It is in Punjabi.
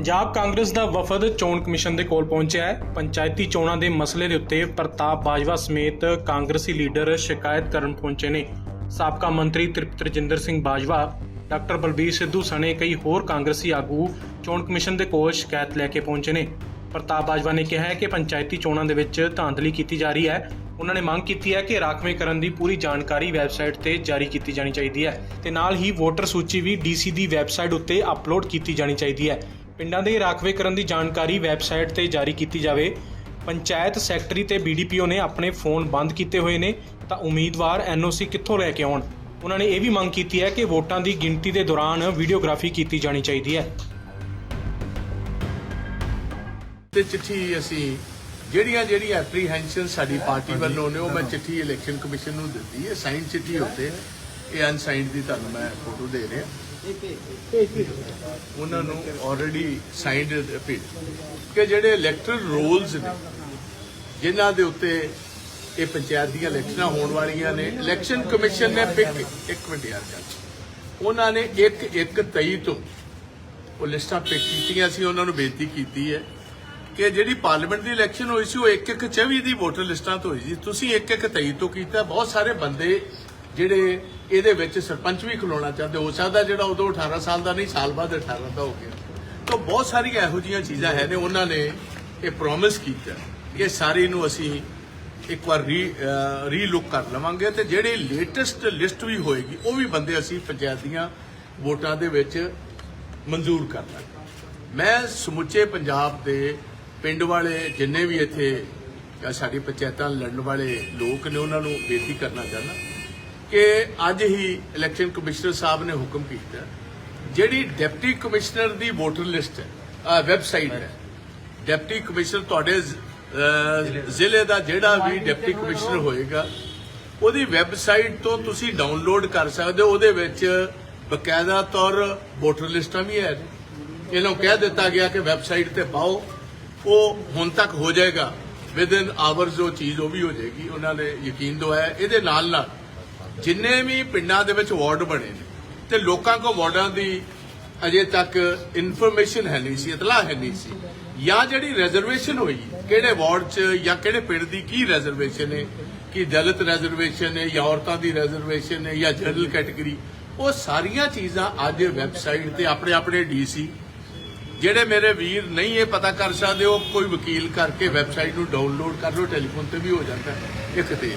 ਪੰਜਾਬ ਕਾਂਗਰਸ ਦਾ ਵਫਦ ਚੋਣ ਕਮਿਸ਼ਨ ਦੇ ਕੋਲ ਪਹੁੰਚਿਆ ਹੈ। ਪੰਚਾਇਤੀ ਚੋਣਾਂ ਦੇ ਮਸਲੇ ਦੇ ਉੱਤੇ ਪ੍ਰਤਾਪ ਬਾਜਵਾ ਸਮੇਤ ਕਾਂਗਰਸੀ ਲੀਡਰ ਸ਼ਿਕਾਇਤ ਕਰਨ ਪਹੁੰਚੇ ਨੇ। ਸਾਬਕਾ ਮੰਤਰੀ ਤ੍ਰਿਪਤ ਰਜਿੰਦਰ ਸਿੰਘ ਬਾਜਵਾ, ਡਾਕਟਰ ਬਲਬੀਰ ਸਿੱਧੂ ਸਣੇ ਕਈ ਹੋਰ ਕਾਂਗਰਸੀ ਆਗੂ ਚੋਣ ਕਮਿਸ਼ਨ ਦੇ ਕੋਲ ਸ਼ਿਕਾਇਤ ਲੈ ਕੇ ਪਹੁੰਚੇ ਨੇ। ਪ੍ਰਤਾਪ ਬਾਜਵਾ ਨੇ ਕਿਹਾ ਹੈ ਕਿ ਪੰਚਾਇਤੀ ਚੋਣਾਂ ਦੇ ਵਿੱਚ ਧਾਂਦਲੀ ਕੀਤੀ ਜਾ ਰਹੀ ਹੈ। ਉਹਨਾਂ ਨੇ ਮੰਗ ਕੀਤੀ ਹੈ ਕਿ ਰਾਖਵੇਂਕਰਨ ਦੀ ਪੂਰੀ ਜਾਣਕਾਰੀ ਵੈਬਸਾਈਟ ਤੇ ਜਾਰੀ ਕੀਤੀ ਜਾਣੀ ਚਾਹੀਦੀ ਹੈ ਤੇ ਨਾਲ ਹੀ ਵੋਟਰ ਸੂਚੀ ਵੀ ਡੀਸੀ ਦੀ ਵੈਬਸਾਈਟ ਉੱਤੇ ਅਪਲੋਡ ਕੀਤੀ ਜਾਣੀ ਚਾਹੀਦੀ ਹੈ। ਪਿੰਡਾਂ ਦੇ ਰਾਖਵੇਂਕਰਨ ਦੀ ਜਾਣਕਾਰੀ ਵੈਬਸਾਈਟ ਤੇ ਜਾਰੀ ਕੀਤੀ ਜਾਵੇ। ਪੰਚਾਇਤ ਸੈਕਟਰੀ ਤੇ ਬੀਡੀਪੀਓ ਨੇ ਆਪਣੇ ਫੋਨ ਬੰਦ ਕੀਤੇ ਹੋਏ ਨੇ ਤਾਂ ਉਮੀਦਵਾਰ ਐਨਓਸੀ ਕਿੱਥੋਂ ਲੈ ਕੇ ਆਉਣ? ਉਹਨਾਂ ਨੇ ਇਹ ਵੀ ਮੰਗ ਕੀਤੀ ਹੈ ਕਿ ਵੋਟਾਂ ਦੀ ਗਿਣਤੀ ਦੇ ਦੌਰਾਨ ਵੀਡੀਓਗ੍ਰਾਫੀ ਕੀਤੀ ਜਾਣੀ ਚਾਹੀਦੀ ਹੈ। ਤੇ ਚਿੱਠੀ ਅਸੀਂ ਜਿਹੜੀਆਂ ਜਿਹੜੀਆਂ ਐਪਰੀਹੈਂਸ਼ਨ ਸਾਡੀ ਪਾਰਟੀ ਵੱਲੋਂ ਨੇ ਉਹ ਮੈਂ ਚਿੱਠੀ ਇਲੈਕਸ਼ਨ ਕਮਿਸ਼ਨ ਨੂੰ ਦਿੱਤੀ ਹੈ। ਸਾਈਨ ਚਿੱਠੀ ਉੱਤੇ ਇਹ ਅਨਸਾਈਨਡ ਦੀ ਤੁਹਾਨੂੰ ਮੈਂ ਫੋਟੋ ਦੇ ਰਿਹਾ। ਉਹਨਾਂ ਨੂੰ ਆਲਰੇਡੀ ਸਾਈਨਡ ਭੇਜ ਕਿ ਜਿਹੜੇ ਇਲੈਕਟਰਲ ਰੋਲਸ ਨੇ, ਜਿਨ੍ਹਾਂ ਦੇ ਉੱਤੇ ਇਹ ਪੰਚਾਇਤ ਦੀਆਂ ਇਲੈਕਸ਼ਨਾਂ ਹੋਣ ਵਾਲੀਆਂ ਨੇ ਇਲੈਕਸ਼ਨ ਕਮਿਸ਼ਨ ਨੇ ਪਿਕ ਇੱਕ ਮਿੰਟ ਯਾਰ ਗੱਲ ਉਹਨਾਂ ਨੇ ਇੱਕ ਇੱਕ 23 ਤੋਂ ਉਹ ਲਿਸਟਾਂ ਪਿਕ ਕੀਤੀਆਂ ਸੀ, ਉਹਨਾਂ ਨੂੰ ਬੇਨਤੀ ਕੀਤੀ ਹੈ ਕਿ ਜਿਹੜੀ ਪਾਰਲੀਮੈਂਟ ਦੀ ਇਲੈਕਸ਼ਨ ਹੋਈ ਸੀ, ਉਹ ਇੱਕ ਇੱਕ 24 ਦੀ ਵੋਟਰ ਲਿਸਟਾਂ ਤੋਂ ਹੋਈ ਸੀ। ਤੁਸੀਂ ਇੱਕ ਇੱਕ 23 ਤੋਂ ਕੀਤਾ, ਬਹੁਤ ਸਾਰੇ ਬੰਦੇ ਜਿਹੜੇ ਇਹਦੇ ਵਿੱਚ ਸਰਪੰਚ ਵੀ ਖਲੋਣਾ ਚਾਹੁੰਦੇ, ਹੋ ਸਕਦਾ ਜਿਹੜਾ ਉਦੋਂ 18 ਸਾਲ ਦਾ ਨਹੀਂ, ਸਾਲ ਬਾਅਦ 18 ਦਾ ਹੋ ਗਿਆ। ਤਾਂ ਬਹੁਤ ਸਾਰੀਆਂ ਇਹੋ ਜਿਹੀਆਂ ਚੀਜ਼ਾਂ ਹੈ ਨੇ, ਉਹਨਾਂ ਨੇ ਇਹ ਪ੍ਰੋਮਿਸ ਕੀਤਾ ਕਿ ਸਾਰੀ ਨੂੰ ਅਸੀਂ ਇੱਕ ਵਾਰ ਰੀ ਰੀਲੁੱਕ ਕਰ ਲਵਾਂਗੇ ਤੇ ਜਿਹੜੀ ਲੇਟੈਸਟ ਲਿਸਟ ਵੀ ਹੋਏਗੀ, ਉਹ ਵੀ ਬੰਦੇ ਅਸੀਂ ਪੰਚਾਇਤ ਦੀਆਂ ਵੋਟਾਂ ਦੇ ਵਿੱਚ ਮਨਜ਼ੂਰ ਕਰ ਲਾਂਗੇ। ਮੈਂ ਸਮੁੱਚੇ ਪੰਜਾਬ ਦੇ ਪਿੰਡ ਵਾਲੇ ਜਿੰਨੇ ਵੀ ਇੱਥੇ ਸਾਡੀ ਪੰਚਾਇਤਾਂ ਲੜਨ ਵਾਲੇ ਲੋਕ ਨੇ, ਉਹਨਾਂ ਨੂੰ ਬੇਨਤੀ ਕਰਨਾ ਚਾਹੁੰਦਾ। ਕਿ ਅੱਜ ਹੀ ਇਲੈਕਸ਼ਨ ਕਮਿਸ਼ਨਰ ਸਾਹਿਬ ਨੇ ਹੁਕਮ ਕੀਤਾ ਜਿਹੜੀ ਡਿਪਟੀ ਕਮਿਸ਼ਨਰ ਦੀ ਵੋਟਰ ਲਿਸਟ ਹੈ ਵੈਬਸਾਈਟ ਹੈ। ਡਿਪਟੀ ਕਮਿਸ਼ਨਰ ਤੁਹਾਡੇ ਜ਼ਿਲ੍ਹੇ ਦਾ। ਜਿਹੜਾ ਵੀ ਡਿਪਟੀ ਕਮਿਸ਼ਨਰ ਹੋਏਗਾ ਉਹਦੀ ਵੈਬਸਾਈਟ ਤੋਂ ਤੁਸੀਂ ਡਾਊਨਲੋਡ ਕਰ ਸਕਦੇ ਹੋ। ਉਹਦੇ ਵਿੱਚ ਬਕਾਇਦਾ ਤੌਰ ਵੋਟਰ ਲਿਸਟਾਂ ਵੀ ਹੈ। ਇਹਨੂੰ ਕਹਿ ਦਿੱਤਾ ਗਿਆ ਕਿ ਵੈਬਸਾਈਟ ਤੇ ਪਾਓ। ਉਹ ਹੁਣ ਤੱਕ ਹੋ ਜਾਏਗਾ। ਵਿਦ ਇਨ ਆਵਰਸ ਉਹ ਚੀਜ਼ ਉਹ ਵੀ ਹੋ ਜਾਏਗੀ। ਉਹਨਾਂ ਨੇ ਯਕੀਨ ਦਵਾਇਆ ਇਹਦੇ ਨਾਲ ਨਾਲ ਜਿੰਨੇ ਵੀ ਪਿੰਡਾਂ ਦੇ ਵਿੱਚ ਵਾਰਡ ਬਣੇ ਨੇ ਤੇ ਲੋਕਾਂ ਕੋ ਵਾਰਡਾਂ ਦੀ ਅਜੇ ਤੱਕ ਇਨਫੋਰਮੇਸ਼ਨ ਹੈ ਨਹੀਂ ਸੀ, ਇਤਲਾਹ ਹੈ ਨਹੀਂ ਸੀ। ਜਾਂ ਜਿਹੜੀ ਰਿਜ਼ਰਵੇਸ਼ਨ ਹੋਈ, ਕਿਹੜੇ ਵਾਰਡ 'ਚ ਜਾਂ ਕਿਹੜੇ ਪਿੰਡ ਦੀ ਕੀ ਰਿਜ਼ਰਵੇਸ਼ਨ ਹੈ, ਕਿ ਦਲਿਤ ਰਿਜ਼ਰਵੇਸ਼ਨ ਹੈ ਜਾਂ ਔਰਤਾਂ ਦੀ ਰਿਜ਼ਰਵੇਸ਼ਨ ਹੈ ਜਾਂ ਜਨਰਲ ਕੈਟਾਗਰੀ ਉਹ ਸਾਰੀਆਂ ਚੀਜ਼ਾਂ ਅੱਜ ਵੈਬਸਾਈਟ ਤੇ ਆਪਣੇ ਆਪਣੇ ਡੀਸੀ ਜਿਹੜੇ ਮੇਰੇ ਵੀਰ ਨਹੀਂ ਇਹ ਪਤਾ ਕਰ ਸਕਦੇ, ਉਹ ਕੋਈ ਵਕੀਲ ਕਰਕੇ ਵੈਬਸਾਈਟ ਨੂੰ ਡਾਊਨਲੋਡ ਕਰ ਲਓ ਟੈਲੀਫੋਨ ਤੇ ਵੀ ਹੋ ਜਾਂਦਾ, ਇੱਕ ਤੇ।